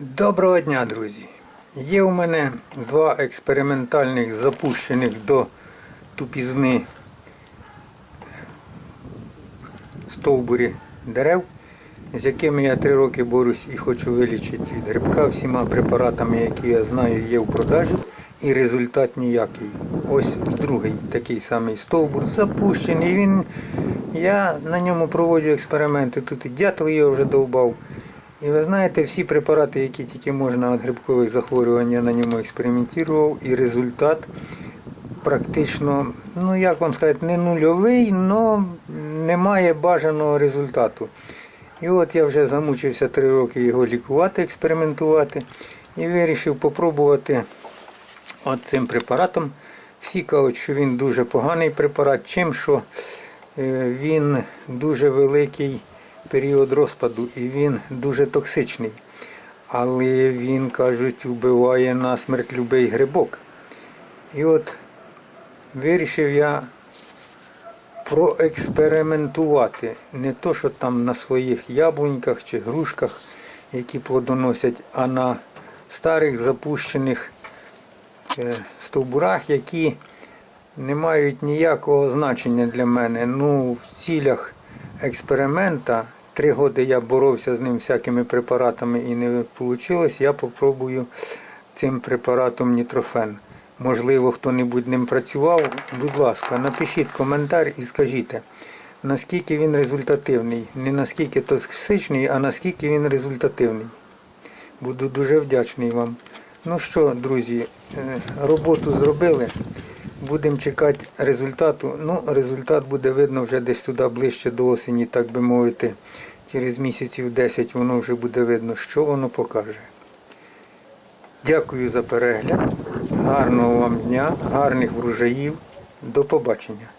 Доброго дня, друзі! Є у мене два експериментальних запущених до тупізни стовбурі дерев, з якими я три роки борюсь і хочу вилічити від грибка всіма препаратами, які я знаю, є в продажі, і результат ніякий. Ось другий такий самий стовбур запущений. Він, я на ньому проводжу експерименти. Тут і дятел його вже довбав. І ви знаєте, всі препарати, які тільки можна від грибкових захворювань, я на ньому експериментував, і результат практично, ну як вам сказати, не нульовий, але немає бажаного результату. І от я вже замучився три роки його лікувати, експериментувати і вирішив попробувати от цим препаратом. Всі кажуть, що він дуже поганий препарат, чим що е, він дуже великий період розпаду і він дуже токсичний. Але він, кажуть, вбиває насмерть любий грибок. І от вирішив я проекспериментувати не то, що там на своїх яблуньках чи грушках, які плодоносять, а на старих запущених е, стовбурах, які не мають ніякого значення для мене. Ну, в цілях експеримента, три роки я боровся з ним всякими препаратами і не вийшло, я попробую цим препаратом нітрофен. Можливо, хто-небудь ним працював. Будь ласка, напишіть коментар і скажіть, наскільки він результативний. Не наскільки токсичний, а наскільки він результативний. Буду дуже вдячний вам. Ну що, друзі, е, роботу зробили. Будемо чекати результату. Ну, результат буде видно вже десь туди ближче до осені, так би мовити. Через місяців 10 воно вже буде видно, що воно покаже. Дякую за перегляд. Гарного вам дня, гарних врожаїв. До побачення.